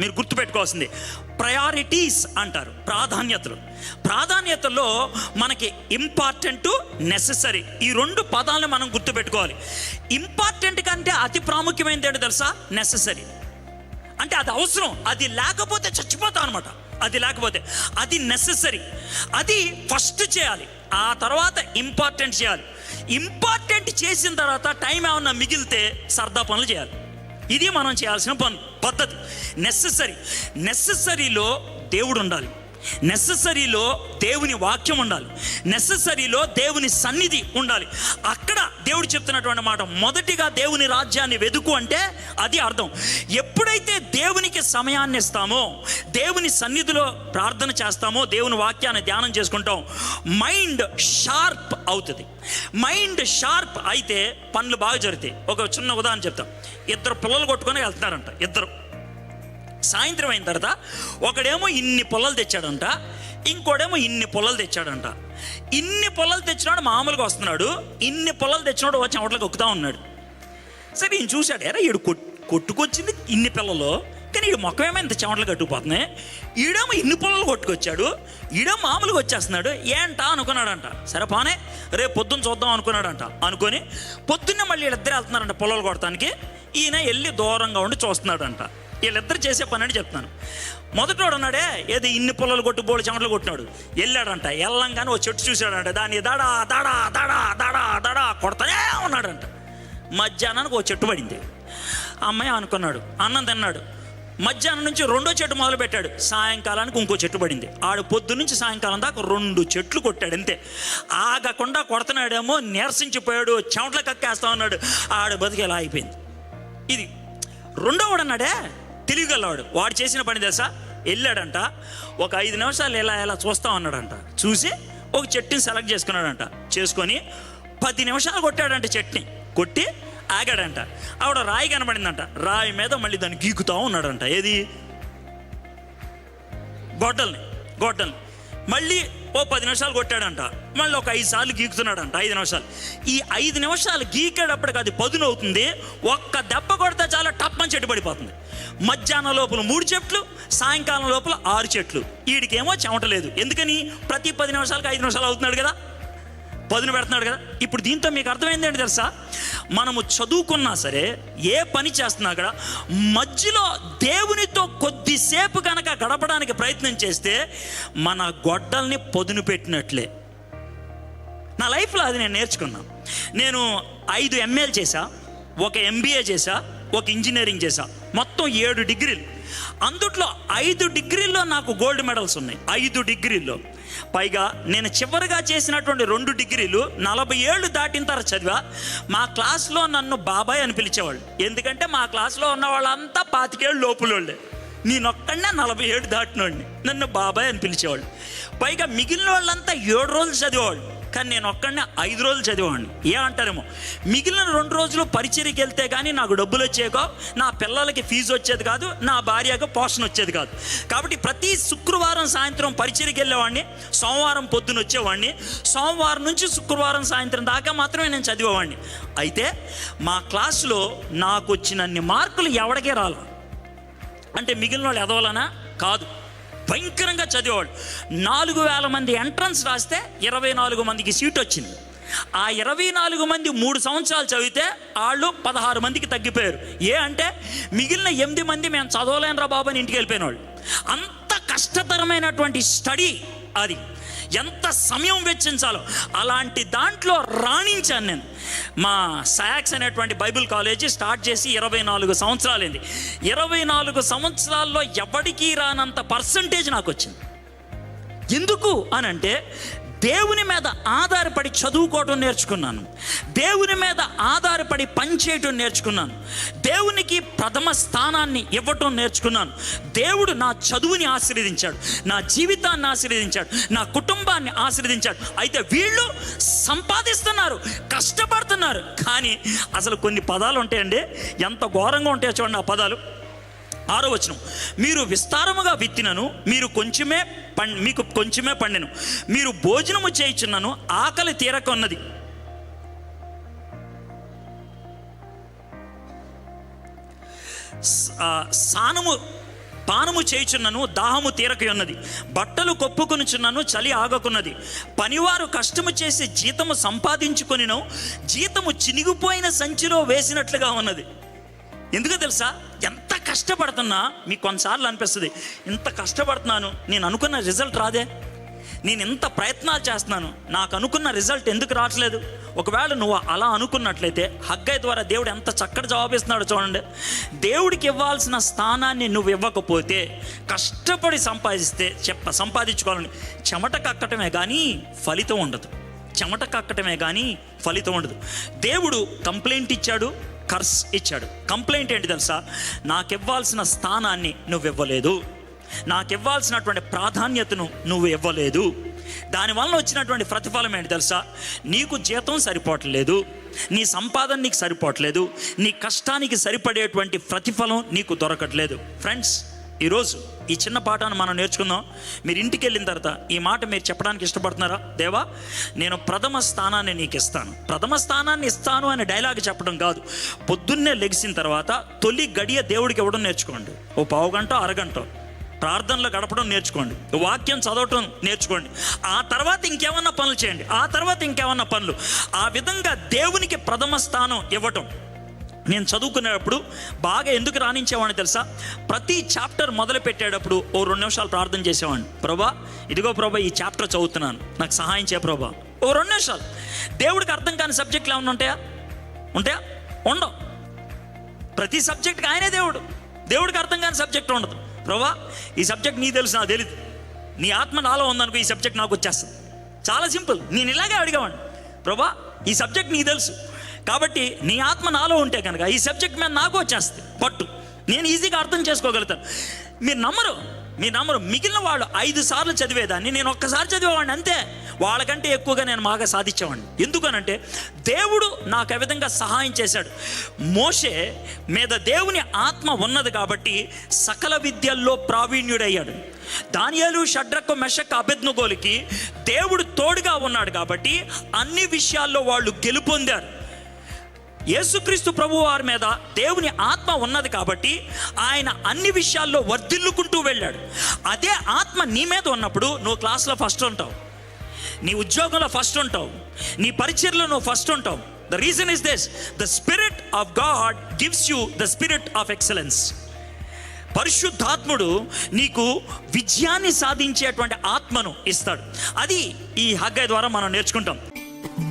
మీరు గుర్తుపెట్టుకోవాల్సింది. ప్రయారిటీస్ అంటారు ప్రాధాన్యతలు. ప్రాధాన్యతల్లో మనకి ఇంపార్టెంట్ నెససరీ ఈ రెండు పదాలను మనం గుర్తుపెట్టుకోవాలి. ఇంపార్టెంట్ కంటే అతి ప్రాముఖ్యమైనది ఏంటో తెలుసా? నెససరీ అంటే అది అవసరం అది లేకపోతే చచ్చిపోతాం అనమాట అది లేకపోతే అది నెససరీ అది ఫస్ట్ చేయాలి ఆ తర్వాత ఇంపార్టెంట్ చేయాలి. ఇంపార్టెంట్ చేసిన తర్వాత టైం ఏమన్నా మిగిలితే సరదా పనులు చేయాలి. ఇది మనం చేయాల్సిన పని పద్ధతి. నెససరీ నెససరీలో దేవుడు ఉండాలి. నెససరీలో దేవుని వాక్యం ఉండాలి. నెససరీలో దేవుని సన్నిధి ఉండాలి. అక్కడ దేవుడు చెప్తున్నటువంటి మాట మొదటిగా దేవుని రాజ్యాన్ని వెతుకు అంటే అది అర్థం. ఎప్పుడైతే దేవునికి సమయాన్ని ఇస్తామో దేవుని సన్నిధిలో ప్రార్థన చేస్తామో దేవుని వాక్యాన్ని ధ్యానం చేసుకుంటాం మైండ్ షార్ప్ అవుతుంది. మైండ్ షార్ప్ అయితే పనులు బాగా జరుగుతాయి. ఒక చిన్న ఉదాహరణ చెప్తాం ఇద్దరు పిల్లలు కొట్టుకొని వెళ్తున్నారంట ఇద్దరు. సాయంత్రం అయిన తర్వాత ఒకడేమో ఇన్ని పొలాలు తెచ్చాడంట ఇంకోడేమో ఇన్ని పొలాలు తెచ్చాడంట. ఇన్ని పొలాలు తెచ్చినాడు మామూలుగా వస్తున్నాడు ఇన్ని పొలాలు తెచ్చినాడు వచ్చి అవట్లకి ఎక్కుతా ఉన్నాడు. సరే ఈయన చూశాడు ఎరా ఈడు కొట్టుకొచ్చింది ఇన్ని పిల్లలు కానీ ఈడు మొక్కమేమో ఇంత చెమటలు కట్టుకుపోతున్నాయి. ఈడేమో ఇన్ని పొలాలు కొట్టుకొచ్చాడు ఈడేమో మామూలుగా వచ్చేస్తున్నాడు ఏంటా అనుకున్నాడంట. సరే పానే రేపు పొద్దున్న చూద్దాం అనుకున్నాడంట. అనుకొని పొద్దున్నే మళ్ళీ వీళ్ళిద్దరే వెళ్తున్నారంట పొలాలు కొడటానికి ఈయన వెళ్ళి దూరంగా ఉండి చూస్తున్నాడంట. వీళ్ళిద్దరు చేసే పని అని చెప్తున్నాను. మొదటోడు ఉన్నాడే ఏది ఇన్ని పొలాలు కొట్టి బోళ్ళు చెమటలు కొట్టినాడు. వెళ్ళాడంట వెళ్ళంగానే ఓ చెట్టు చూశాడంట దాన్ని దడా దడా దడా దడా దడా కొడతానే ఉన్నాడంట. మధ్యాహ్నానికి ఓ చెట్టు పడింది. అమ్మాయి అనుకున్నాడు అన్నం తిన్నాడు. మధ్యాహ్నం నుంచి రెండో చెట్టు మొదలు పెట్టాడు సాయంకాలానికి ఇంకో చెట్టు పడింది. ఆడు పొద్దు నుంచి సాయంకాలం దాకా రెండు చెట్లు కొట్టాడు అంతే. ఆగకుండా కొడుతున్నాడేమో నీరసించిపోయాడు చెమటలు కక్కేస్తా ఉన్నాడు. ఆడు బతికి అయిపోయింది. ఇది రెండో వాడు అన్నాడే తెలియగలవాడు వాడు చేసిన పని తెలుసా? వెళ్ళాడంట. ఒక ఐదు నిమిషాలు ఎలా ఎలా చూస్తా ఉన్నాడంట. చూసి ఒక చెట్టుని సెలెక్ట్ చేసుకున్నాడంట. చేసుకొని పది నిమిషాలు కొట్టాడంట చెట్ని కొట్టి ఆగాడంట. ఆవిడ రాయి కనబడిందంట. రాయి మీద మళ్ళీ దాన్ని గీకుతా ఉన్నాడంట. ఏది? గొడ్డల్ని. గొడ్డల్ని. మళ్ళీ ఓ పది నిమిషాలు కొట్టాడంట. మళ్ళీ ఒక ఐదు సార్లు గీకుతున్నాడంట. ఐదు నిమిషాలు. ఈ ఐదు నిమిషాలు గీకేటప్పటికి అది పదునవుతుంది. ఒక్క దెబ్బ కొడితే చాలా మొత్తం చెట్టు పడిపోతుంది. మధ్యాహ్నం లోపల మూడు చెట్లు సాయంకాలం లోపల ఆరు చెట్లు. వీడికేమో చెమట లేదు. ఎందుకని? ప్రతి పది నిమిషాలకు ఐదు నిమిషాలు అవుతున్నాడు కదా? పదును పెడుతున్నాడు కదా? ఇప్పుడు దీంతో మీకు అర్థమైందండి తెలుసా? మనము చదువుకున్నా సరే ఏ పని చేస్తున్నా కూడా మధ్యలో దేవునితో కొద్దిసేపు కనుక గడపడానికి ప్రయత్నం చేస్తే మన గొడ్డల్ని పొదును పెట్టినట్లే. నా లైఫ్లో అది నేను నేర్చుకున్నాను నేను ఐదు ఎంఏలు చేశా ఒక ఎంబీఏ చేశా ఒక ఇంజనీరింగ్ చేశా. మొత్తం ఏడు డిగ్రీలు. అందుట్లో ఐదు డిగ్రీల్లో నాకు గోల్డ్ మెడల్స్ ఉన్నాయి. ఐదు డిగ్రీల్లో. పైగా నేను చివరిగా చేసినటువంటి రెండు డిగ్రీలు నలభై ఏళ్ళు దాటిన తర్వాత చదివా. మా క్లాస్లో నన్ను బాబాయ్ అని పిలిచేవాళ్ళు. ఎందుకంటే మా క్లాస్లో ఉన్న వాళ్ళంతా పాతికేళ్ళు లోపులోళ్ళే. నేనొక్కడనే నలభై ఏడు దాటినోడిని. నన్ను బాబాయ్ అని పిలిచేవాళ్ళు. పైగా మిగిలిన వాళ్ళంతా ఏడు రోజులు చదివేవాళ్ళు. కానీ నేను ఒక్కడనే ఐదు రోజులు చదివాడిని ఏ అంటారేమో? మిగిలిన రెండు రోజులు పరిచయకి వెళ్తే కానీ నాకు డబ్బులు వచ్చేకో నా పిల్లలకి ఫీజు వచ్చేది కాదు నా భార్యకు పోషణ వచ్చేది కాదు. కాబట్టి ప్రతి శుక్రవారం సాయంత్రం పరిచయకి వెళ్ళేవాడిని సోమవారం పొద్దున వచ్చేవాడిని సోమవారం నుంచి శుక్రవారం సాయంత్రం దాకా మాత్రమే నేను చదివేవాడిని. అయితే మా క్లాసులో నాకు వచ్చినన్ని మార్కులు ఎవడికే రాలి? అంటే మిగిలిన వాళ్ళు ఎదవాలనా? కాదు. భయంకరంగా చదివేవాడు. నాలుగు వేల మంది ఎంట్రన్స్ రాస్తే ఇరవై నాలుగు మందికి సీట్ వచ్చింది. ఆ ఇరవై నాలుగు మంది మూడు సంవత్సరాలు చదివితే వాళ్ళు పదహారు మందికి తగ్గిపోయారు. ఏ అంటే మిగిలిన ఎనిమిది మంది మేము చదవలేనురా బాబు అని ఇంటికి వెళ్ళిపోయిన వాళ్ళు అంత కష్టతరమైనటువంటి స్టడీ అది. ఎంత సమయం వెచ్చించాలో అలాంటి దాంట్లో రాణించాను నేను. మా సయాక్స్ అనేటువంటి బైబిల్ కాలేజీ స్టార్ట్ చేసి ఇరవై నాలుగు సంవత్సరాలైంది. ఇరవై నాలుగు సంవత్సరాల్లో ఎవడికి రానంత పర్సంటేజ్ నాకు వచ్చింది ఎందుకు అని అంటే దేవుని మీద ఆధారపడి చదువుకోవటం నేర్చుకున్నాను. దేవుని మీద ఆధారపడి పనిచేయటం నేర్చుకున్నాను. దేవునికి ప్రథమ స్థానాన్ని ఇవ్వటం నేర్చుకున్నాను. దేవుడు నా చదువుని ఆశీర్వదించాడు. నా జీవితాన్ని ఆశీర్వదించాడు. నా కుటుంబాన్ని ఆశీర్వదించాడు. అయితే వీళ్ళు సంపాదిస్తున్నారు కష్టపడుతున్నారు. కానీ అసలు కొన్ని పదాలు ఉంటాయండి. ఎంత ఘోరంగా ఉంటాయో చూడండి ఆ పదాలు. ఆరో వచనం. మీరు విస్తారముగా విత్తినను మీరు కొంచెమే పండ్ మీకు కొంచెమే పండెను. మీరు భోజనము చేయుచున్నను ఆకలి తీరకొన్నది సానము పానము చేయుచున్నను దాహము తీరక ఉన్నది. బట్టలు కొప్పుకొనుచున్నను చలి ఆగకున్నది. పనివారు కష్టము చేసి జీతము సంపాదించుకొనిను జీతము చినిగిపోయిన సంచిలో వేసినట్లుగా ఉన్నది. ఎందుకు తెలుసా? ఎంత కష్టపడుతున్నా మీకు కొన్నిసార్లు అనిపిస్తుంది ఇంత కష్టపడుతున్నాను నేను అనుకున్న రిజల్ట్ రాదే. నేను ఇంత ప్రయత్నాలు చేస్తున్నాను నాకు అనుకున్న రిజల్ట్ ఎందుకు రావట్లేదు? ఒకవేళ నువ్వు అలా అనుకున్నట్లయితే హగ్గై ద్వారా దేవుడు ఎంత చక్కటి జవాబిస్తున్నాడో చూడండి. దేవుడికి ఇవ్వాల్సిన స్థానాన్ని నువ్వు ఇవ్వకపోతే కష్టపడి సంపాదిస్తే చెప్ప సంపాదించుకోవాలని చెమట కక్కటమే కానీ ఫలితం ఉండదు. చెమట కక్కటమే కానీ ఫలితం ఉండదు. దేవుడు కంప్లైంట్ ఇచ్చాడు కర్స్ ఇచ్చాడు. కంప్లైంట్ ఏంటి తెలుసా? నాకు ఇవ్వాల్సిన స్థానాన్ని నువ్వు ఇవ్వలేదు నాకు ఇవ్వాల్సినటువంటి ప్రాధాన్యతను నువ్వు ఇవ్వలేదు దానివల్ల వచ్చినటువంటి ప్రతిఫలం ఏంటి తెలుసా? నీకు జీతం సరిపోవట్లేదు. నీ సంపాదన నీకు సరిపోవట్లేదు. నీ కష్టానికి సరిపడేటువంటి ప్రతిఫలం నీకు దొరకట్లేదు. ఫ్రెండ్స్ ఈరోజు ఈ చిన్న పాఠాన్ని మనం నేర్చుకుందాం. మీరు ఇంటికి వెళ్ళిన తర్వాత ఈ మాట మీరు చెప్పడానికి ఇష్టపడుతున్నారా? దేవా నేను ప్రథమ స్థానాన్ని నీకు ఇస్తాను. ప్రథమ స్థానాన్ని ఇస్తాను అనే డైలాగ్ చెప్పడం కాదు. పొద్దున్నే లెగిసిన తర్వాత తొలి గడియ దేవుడికి ఇవ్వడం నేర్చుకోండి. ఓ పావు గంట అరగంట ప్రార్థనలో గడపడం నేర్చుకోండి. వాక్యం చదవటం నేర్చుకోండి. ఆ తర్వాత ఇంకేమన్నా పనులు చేయండి. ఆ తర్వాత ఇంకేమన్నా పనులు. ఆ విధంగా దేవునికి ప్రథమ స్థానం ఇవ్వటం. నేను చదువుకునేటప్పుడు బాగా ఎందుకు రాణించేవాడిని తెలుసా? ప్రతి చాప్టర్ మొదలు పెట్టేటప్పుడు ఓ రెండు నిమిషాలు ప్రార్థన చేసేవాడిని. ప్రభా ఇదిగో ప్రభా ఈ చాప్టర్ చదువుతున్నాను. నాకు సహాయం చేయ ప్రభా. ఓ రెండు నిమిషాలు. దేవుడికి అర్థం కాని సబ్జెక్టులు ఏమైనా ఉంటాయా? ఉంటాయా? ఉండవు. ప్రతి సబ్జెక్ట్కి ఆయనే దేవుడు. దేవుడికి అర్థం కాని సబ్జెక్ట్ ఉండదు. ప్రభా ఈ సబ్జెక్ట్ నీ తెలుసు నాకు తెలియదు నీ ఆత్మ నాలో ఉందనుకో ఈ సబ్జెక్ట్ నాకు వచ్చేస్తుంది. చాలా సింపుల్. నేను ఇలాగే అడిగేవాడిని. ప్రభా ఈ సబ్జెక్ట్ నీకు తెలుసు. కాబట్టి నీ ఆత్మ నాలో ఉంటే కనుక ఈ సబ్జెక్ట్ మీద నాకు వచ్చేస్తుంది. పట్టు. నేను ఈజీగా అర్థం చేసుకోగలుగుతాను మీరు నమ్మరు. మీరు నమ్మరు. మిగిలిన వాళ్ళు ఐదు సార్లు చదివేదాన్ని. నేను ఒక్కసారి చదివేవాడిని అంతే. వాళ్ళకంటే ఎక్కువగా నేను బాగా సాధించేవాడిని. ఎందుకనంటే దేవుడు నాకు ఆ విధంగా సహాయం చేశాడు. మోషే మీద దేవుని ఆత్మ ఉన్నది కాబట్టి సకల విద్యల్లో ప్రావీణ్యుడయ్యాడు. దానియాలు షడ్రకు మెషక్ అభెజ్ఞగోలికి దేవుడు తోడుగా ఉన్నాడు కాబట్టి అన్ని విషయాల్లో వాళ్ళు గెలుపొందారు. యేసుక్రీస్తు ప్రభు వారి మీద దేవుని ఆత్మ ఉన్నది కాబట్టి ఆయన అన్ని విషయాల్లో వర్ధిల్లుకుంటూ వెళ్ళాడు. అదే ఆత్మ నీ మీద ఉన్నప్పుడు నువ్వు క్లాస్లో ఫస్ట్ ఉంటావు. నీ ఉద్యోగంలో ఫస్ట్ ఉంటావు. నీ పరిచయలో నువ్వు ఫస్ట్ ఉంటావు. The reason is this the spirit of God gives you the spirit of excellence పరిశుద్ధాత్ముడు నీకు విజయాన్ని సాధించేటువంటి ఆత్మను ఇస్తాడు. అది ఈ హగ్గ ద్వారా మనం నేర్చుకుంటాం.